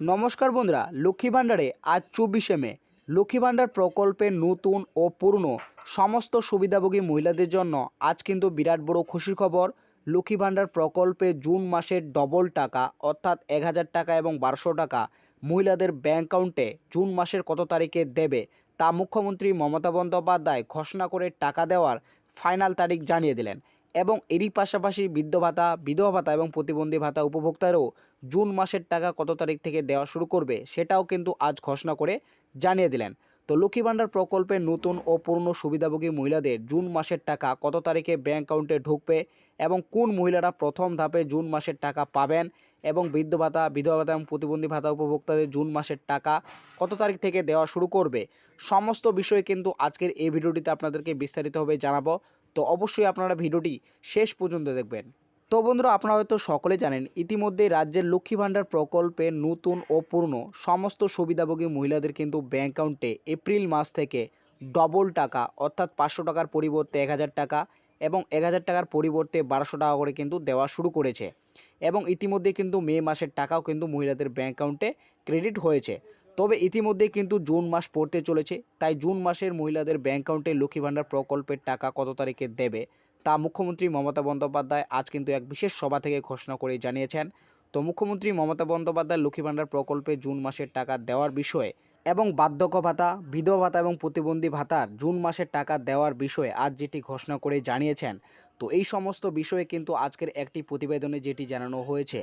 নমস্কার বন্ধুরা, লক্ষ্মী ভাণ্ডারে আজ চব্বিশে মে। লক্ষ্মী ভাণ্ডার প্রকল্পের নতুন ও পুরনো সমস্ত সুবিধাভোগী মহিলাদের জন্য আজ কিন্তু বিরাট বড় খুশির খবর। লক্ষ্মী ভাণ্ডার প্রকল্পে জুন মাসের ডবল টাকা, অর্থাৎ এক হাজার টাকা এবং বারোশো টাকা মহিলাদের ব্যাঙ্ক অ্যাকাউন্টে জুন মাসের কত তারিখে দেবে, তা মুখ্যমন্ত্রী মমতা বন্দ্যোপাধ্যায় ঘোষণা করে টাকা দেওয়ার ফাইনাল তারিখ জানিয়ে দিলেন। এবং এরই পাশাপাশি বৃদ্ধ ভাতা, বিধবা ভাতা এবং প্রতিবন্ধী ভাতা উপভোক্তারও জুন মাসের টাকা কত তারিখ থেকে দেওয়া শুরু করবে সেটাও কিন্তু আজ ঘোষণা করে জানিয়ে দিলেন। তো লক্ষ্মী ভাণ্ডার প্রকল্পের নতুন ও পুরনো সুবিধাভোগী মহিলাদের জুন মাসের টাকা কত তারিখে ব্যাঙ্ক অ্যাকাউন্টে ঢুকবে এবং কোন মহিলারা প্রথম ধাপে জুন মাসের টাকা পাবেন এবং বৃদ্ধ ভাতা, বিধবা ভাতা এবং প্রতিবন্ধী ভাতা উপভোক্তাদের জুন মাসের টাকা কত তারিখ থেকে দেওয়া শুরু করবে? সমস্ত বিষয় কিন্তু আজকের এই ভিডিওটিতে আপনাদেরকে বিস্তারিতভাবে জানাব। তো অবশ্যই আপনারা ভিডিওটি শেষ পর্যন্ত দেখবেন। তো বন্ধুরা, আপনারা হয়তো সকলে জানেন, ইতিমধ্যে রাজ্যের লক্ষ্মী ভাণ্ডার প্রকল্পে নতুন ও পুরনো সমস্ত সুবিধাভোগী মহিলাদের কিন্তু ব্যাঙ্ক অ্যাকাউন্টে এপ্রিল মাস থেকে ডবল টাকা, অর্থাৎ পাঁচশো টাকার পরিবর্তে এক হাজার টাকা এবং এক হাজার টাকার পরিবর্তে বারোশো টাকা করে কিন্তু দেওয়া শুরু করেছে। এবং ইতিমধ্যে কিন্তু মে মাসের টাকাও কিন্তু মহিলাদের ব্যাঙ্ক অ্যাকাউন্টে ক্রেডিট হয়েছে। তবে ইতিমধ্যে কিন্তু জুন মাস পড়তে চলেছে, তাই জুন মাসের মহিলাদের ব্যাঙ্ক অ্যাকাউন্টে লক্ষ্মী ভাণ্ডার প্রকল্পের টাকা কত তারিখে দেবে, তা মুখ্যমন্ত্রী মমতা বন্দ্যোপাধ্যায় আজ কিন্তু এক বিশেষ সভা থেকে ঘোষণা করে জানিয়েছেন। তো মুখ্যমন্ত্রী মমতা বন্দ্যোপাধ্যায় লক্ষ্মী ভাণ্ডার প্রকল্পে জুন মাসের টাকা দেওয়ার বিষয়ে এবং বার্ধক্য ভাতা, বিধবা ভাতা এবং প্রতিবন্ধী ভাতার জুন মাসের টাকা দেওয়ার বিষয়ে আজ যেটি ঘোষণা করে জানিয়েছেন, তো এই সমস্ত বিষয়ে কিন্তু আজকের একটি প্রতিবেদনে যেটি জানানো হয়েছে,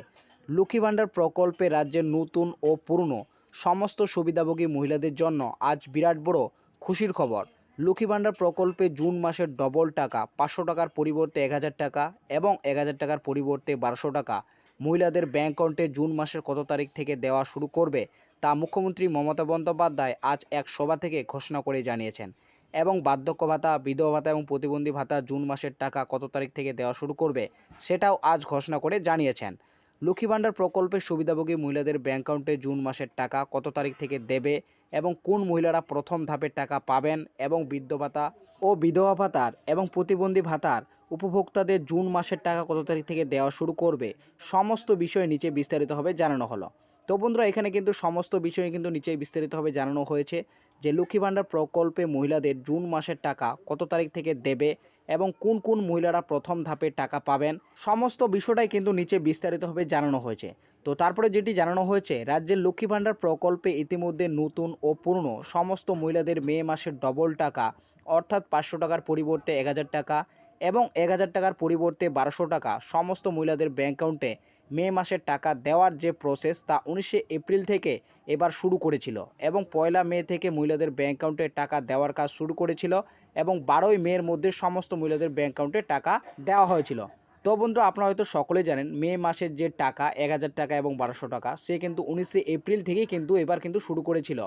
লক্ষ্মী ভাণ্ডার প্রকল্পে রাজ্যের নতুন ও পুরনো সমস্ত সুবিধাভোগী মহিলাদের জন্য আজ বিরাট বড় খুশির খবর। লক্ষ্মী ভাণ্ডার প্রকল্পে জুন মাসের ডবল টাকা, পাঁচশো টাকার পরিবর্তে এক হাজার টাকা এবং এক হাজার টাকার পরিবর্তে বারোশো টাকা মহিলাদের ব্যাঙ্ক অ্যাকাউন্টে জুন মাসের কত তারিখ থেকে দেওয়া শুরু করবে তা মুখ্যমন্ত্রী মমতা বন্দ্যোপাধ্যায় আজ এক সভা থেকে ঘোষণা করে জানিয়েছেন এবং বার্ধক্য ভাতা, বিধবা ভাতা এবং প্রতিবন্ধী ভাতা জুন মাসের টাকা কত তারিখ থেকে দেওয়া শুরু করবে সেটাও আজ ঘোষণা করে জানিয়েছেন। লক্ষ্মী ভাণ্ডার প্রকল্পের সুবিধাভোগী মহিলাদের ব্যাঙ্ক অ্যাকাউন্টে জুন মাসের টাকা কত তারিখ থেকে দেবে এবং কোন মহিলারা প্রথম ধাপের টাকা পাবেন এবং বৃদ্ধ ভাতা ও বিধবা ভাতার এবং প্রতিবন্ধী ভাতার উপভোক্তাদের জুন মাসের টাকা কত তারিখ থেকে দেওয়া শুরু করবে সমস্ত বিষয় নিচে বিস্তারিতভাবে জানানো হলো। তো বন্ধুরা, এখানে কিন্তু সমস্ত বিষয়ে কিন্তু নিচে বিস্তারিতভাবে জানানো হয়েছে যে লক্ষ্মী ভাণ্ডার প্রকল্পে মহিলাদের জুন মাসের টাকা কত তারিখ থেকে দেবে এবং কোন কোন মহিলারা প্রথম ধাপে টাকা পাবেন, সমস্ত বিষয়টাই কিন্তু নিচে বিস্তারিতভাবে জানানো হয়েছে। তো তারপরে যেটি জানানো হয়েছে, রাজ্যের লক্ষ্মী ভাণ্ডার প্রকল্পে ইতিমধ্যে নতুন ও পুরনো সমস্ত মহিলাদের মে মাসের ডবল টাকা, অর্থাৎ পাঁচশো টাকার পরিবর্তে এক হাজার টাকা এবং এক হাজার টাকার পরিবর্তে বারোশো টাকা সমস্ত মহিলাদের ব্যাঙ্ক অ্যাকাউন্টে মে মাসের টাকা দেওয়ার যে প্রসেস তা উনিশে এপ্রিল থেকে এবার শুরু করেছিল এবং পয়লা মে থেকে মহিলাদের ব্যাঙ্ক অ্যাকাউন্টে টাকা দেওয়ার কাজ শুরু করেছিল এবং বারোই মের মধ্যে সমস্ত মহিলাদের ব্যাঙ্ক অ্যাকাউন্টে টাকা দেওয়া হয়েছিল। তো বন্ধু আপনারা হয়তো সকলে জানেন, মে মাসের যে টাকা, এক হাজার টাকা এবং বারোশো টাকা, সে কিন্তু উনিশে এপ্রিল থেকেই কিন্তু এবার কিন্তু শুরু করেছিল।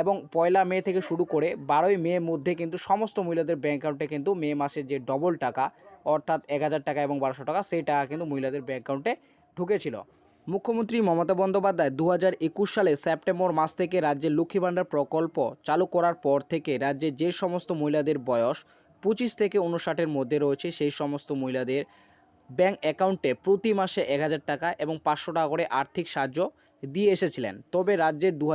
এবং পয়লা মে থেকে শুরু করে বারোই মে মধ্যে কিন্তু সমস্ত মহিলাদের ব্যাঙ্ক অ্যাকাউন্টে কিন্তু মে মাসের যে ডবল টাকা, অর্থাৎ এক হাজার টাকা এবং বারোশো টাকা, সেই টাকা কিন্তু মহিলাদের ব্যাঙ্ক অ্যাকাউন্টে ঢুকেছিল। মুখ্যমন্ত্রী মমতা বন্দ্যোপাধ্যায় দু হাজার একুশ সালে সেপ্টেম্বর মাস থেকে রাজ্যের লক্ষ্মী ভাণ্ডার প্রকল্প চালু করার পর থেকে রাজ্যে যে সমস্ত মহিলাদের বয়স পঁচিশ থেকে উনষাটের মধ্যে রয়েছে, সেই সমস্ত মহিলাদের ব্যাঙ্ক অ্যাকাউন্টে প্রতি মাসে এক হাজার টাকা এবং পাঁচশো টাকা করে আর্থিক সাহায্য দিয়ে এসেছিলেন। তবে রাজ্যের দু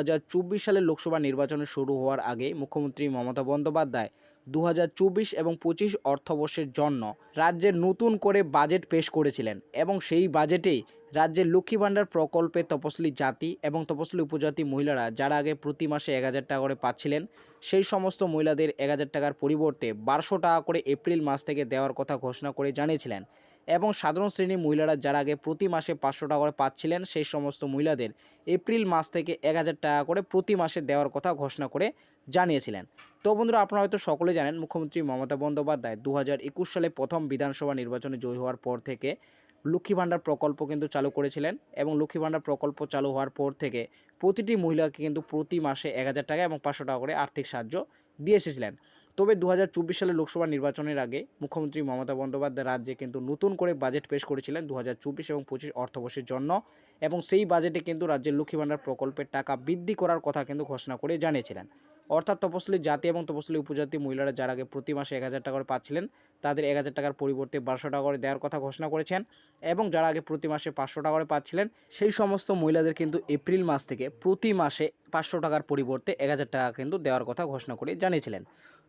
সালের লোকসভা নির্বাচন শুরু হওয়ার আগে মুখ্যমন্ত্রী মমতা বন্দ্যোপাধ্যায় দু হাজার চব্বিশ এবং পঁচিশ অর্থবর্ষের জন্য রাজ্যের নতুন করে বাজেট পেশ করেছিলেন এবং সেই বাজেটেই রাজ্যের লক্ষ্মী ভাণ্ডার প্রকল্পে তপসিলি জাতি এবং তপসিলি উপজাতি মহিলারা যারা আগে প্রতি মাসে এক হাজার টাকা করে পাচ্ছিলেন, সেই সমস্ত মহিলাদের এক হাজার টাকার পরিবর্তে বারোশো টাকা করে এপ্রিল মাস থেকে দেওয়ার কথা ঘোষণা করে জানিয়েছিলেন। এবং সাধারণ শ্রেণির মহিলারা যারা আগে প্রতি মাসে পাঁচশো টাকা করে পাচ্ছিলেন, সেই সমস্ত মহিলাদের এপ্রিল মাস থেকে এক হাজার টাকা করে প্রতি মাসে দেওয়ার কথা ঘোষণা করে জানিয়েছিলেন। তো বন্ধুরা, আপনারা হয়তো সকলে জানেন, মুখ্যমন্ত্রী মমতা বন্দ্যোপাধ্যায় দু হাজার একুশ সালে প্রথম বিধানসভা নির্বাচনে জয়ী হওয়ার পর থেকে লক্ষ্মী ভাণ্ডার প্রকল্প কিন্তু চালু করেছিলেন এবং লক্ষ্মী ভাণ্ডার প্রকল্প চালু হওয়ার পর থেকে প্রতিটি মহিলাকে কিন্তু প্রতি মাসে এক হাজার টাকা এবং পাঁচশো টাকা করে আর্থিক সাহায্য দিয়ে এসেছিলেন। তবে দু সালে লোকসভা নির্বাচনের আগে মুখ্যমন্ত্রী মমতা বন্দ্যোপাধ্যায় রাজ্যে কিন্তু নতুন করে বাজেট পেশ করেছিলেন দু হাজার চব্বিশ এবং পঁচিশ অর্থবর্ষের জন্য এবং সেই বাজেটে কিন্তু রাজ্যের লক্ষ্মী ভাণ্ডার প্রকল্পের টাকা বৃদ্ধি করার কথা কিন্তু ঘোষণা করে জানিয়েছিলেন। অর্থাৎ তপশিলি জাতি এবং তপশিলি উপজাতি মহিলারা যার আগে প্রতি মাসে এক হাজার টাকা করে পাচ্ছিলেন, তাদের এক হাজার টাকার পরিবর্তে বারোশো টাকা করে দেওয়ার কথা ঘোষণা করেছেন এবং যারা আগে প্রতি মাসে পাঁচশো টাকা করে পাচ্ছিলেন, সেই সমস্ত মহিলাদের কিন্তু এপ্রিল মাস থেকে প্রতি মাসে পাঁচশো টাকার পরিবর্তে এক হাজার টাকা কিন্তু দেওয়ার কথা ঘোষণা করে জানিয়েছিলেন।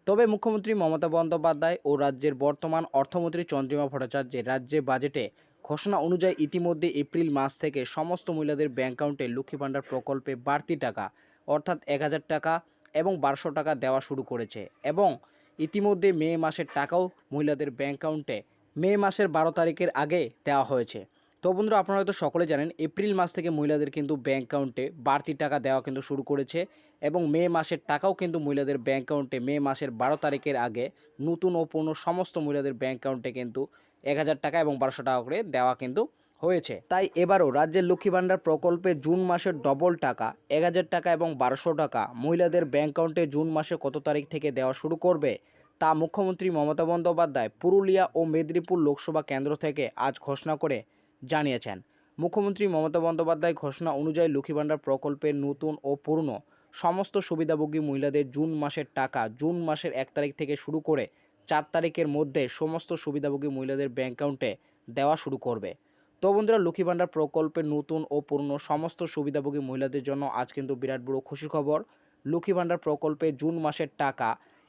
তবে মুখ্যমন্ত্রী মমতা বন্দ্যোপাধ্যায় ও রাজ্যের বর্তমান অর্থমন্ত্রী চন্দ্রিমা ভট্টাচার্যের রাজ্যে বাজেটে ঘোষণা অনুযায়ী ইতিমধ্যে এপ্রিল মাস থেকে সমস্ত মহিলাদের ব্যাংক অ্যাকাউন্টে লক্ষ্মী ভাণ্ডার প্রকল্পে বাড়তি টাকা, অর্থাৎ এক হাজার টাকা এবং বারোশো টাকা দেওয়া শুরু করেছে এবং ইতিমধ্যে মে মাসের টাকাও মহিলাদের ব্যাংক অ্যাকাউন্টে মে মাসের বারো তারিখের আগে দেওয়া হয়েছে। তো বন্ধুরা আপনারা হয়তো সকলে জানেন, এপ্রিল মাস থেকে মহিলাদের কিন্তু ব্যাঙ্ক অ্যাকাউন্টে বাড়তি টাকা দেওয়া কিন্তু শুরু করেছে এবং মে মাসের টাকাও কিন্তু মহিলাদের ব্যাঙ্ক অ্যাকাউন্টে মে মাসের বারো তারিখের আগে নতুন ও পুরনো সমস্ত মহিলাদের ব্যাঙ্ক অ্যাকাউন্টে কিন্তু এক হাজার টাকা এবং বারোশো টাকা করে দেওয়া কিন্তু হয়েছে। তাই এবারও রাজ্যের লক্ষ্মী ভাণ্ডার প্রকল্পে জুন মাসের ডবল টাকা, এক হাজার টাকা এবং বারোশো টাকা মহিলাদের ব্যাংক অ্যাকাউন্টে জুন মাসে কত তারিখ থেকে দেওয়া শুরু করবে তা মুখ্যমন্ত্রী মমতা বন্দ্যোপাধ্যায় পুরুলিয়া ও মেদিনীপুর লোকসভা কেন্দ্র থেকে আজ ঘোষণা করে জানিয়েছেন। মুখ্যমন্ত্রী মমতা বন্দ্যোপাধ্যায় ঘোষণা অনুযায়ী লক্ষ্মী ভাণ্ডার প্রকল্পের নতুন ও পুরনো সমস্ত সুবিধাভোগী মহিলাদের জুন মাসের টাকা জুন মাসের এক তারিখ থেকে শুরু করে চার তারিখের মধ্যে সমস্ত সুবিধাভোগী মহিলাদের ব্যাংক অ্যাকাউন্টে দেওয়া শুরু করবে। তো বন্ধুরা, লক্ষ্মী ভাণ্ডার প্রকল্পের নতুন ও পুরনো সমস্ত সুবিধাভোগী মহিলাদের জন্য আজ কিন্তু বিরাট বড় খুশির খবর। লক্ষ্মী ভাণ্ডার প্রকল্পে জুন মাসের টাকা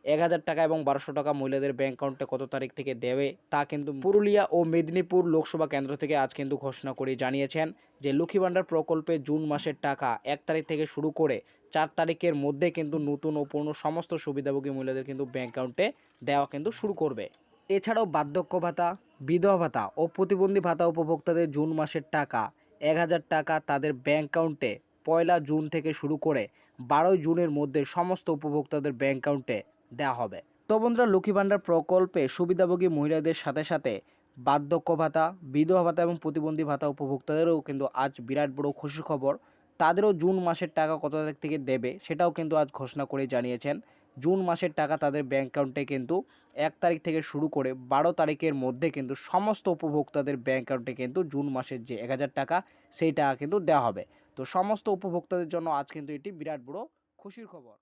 এক হাজার টাকা এবং বারোশো টাকা মহিলাদের ব্যাংক অ্যাকাউন্টে কত তারিখ থেকে দেবে, তা কিন্তু পুরুলিয়া ও মেদিনীপুর লোকসভা কেন্দ্র থেকে আজ কিন্তু ঘোষণা করে জানিয়েছেন যে লক্ষ্মী ভাণ্ডার প্রকল্পে জুন মাসের টাকা এক তারিখ থেকে শুরু করে চার তারিখের মধ্যে কিন্তু নতুন ও পুরনো সমস্ত সুবিধাভোগী মহিলাদের কিন্তু ব্যাংক অ্যাকাউন্টে দেওয়া কিন্তু শুরু করবে। এছাড়াও বার্ধক্য ভাতা, বিধবা ভাতা ও প্রতিবন্ধী ভাতা উপভোক্তাদের জুন মাসের টাকা এক হাজার টাকা তাদের ব্যাংক অ্যাকাউন্টে পয়লা জুন থেকে শুরু করে বারোই জুনের মধ্যে সমস্ত উপভোক্তাদের ব্যাংক অ্যাকাউন্টে দেওয়া হবে। তো বন্ধুরা, লক্ষ্মী ভাণ্ডার প্রকল্পে সুবিধাভোগী মহিলাদের সাথে সাথে বার্ধক্য ভাতা, বিধবা ভাতা এবং প্রতিবন্ধী ভাতা উপভোক্তাদেরও কিন্তু আজ বিরাট বড় খুশির খবর। তাদেরও জুন মাসের টাকা কত তারিখ থেকে দেবে সেটাও কিন্তু আজ ঘোষণা করে জানিয়েছেন। জুন মাসের টাকা তাদের ব্যাঙ্ক অ্যাকাউন্টে কিন্তু এক তারিখ থেকে শুরু করে বারো তারিখের মধ্যে কিন্তু সমস্ত উপভোক্তাদের ব্যাঙ্ক অ্যাকাউন্টে কিন্তু জুন মাসের যে এক হাজার টাকা, সেই টাকা কিন্তু দেওয়া হবে। তো সমস্ত উপভোক্তাদের জন্য আজ কিন্তু এটি বিরাট বড় খুশির খবর।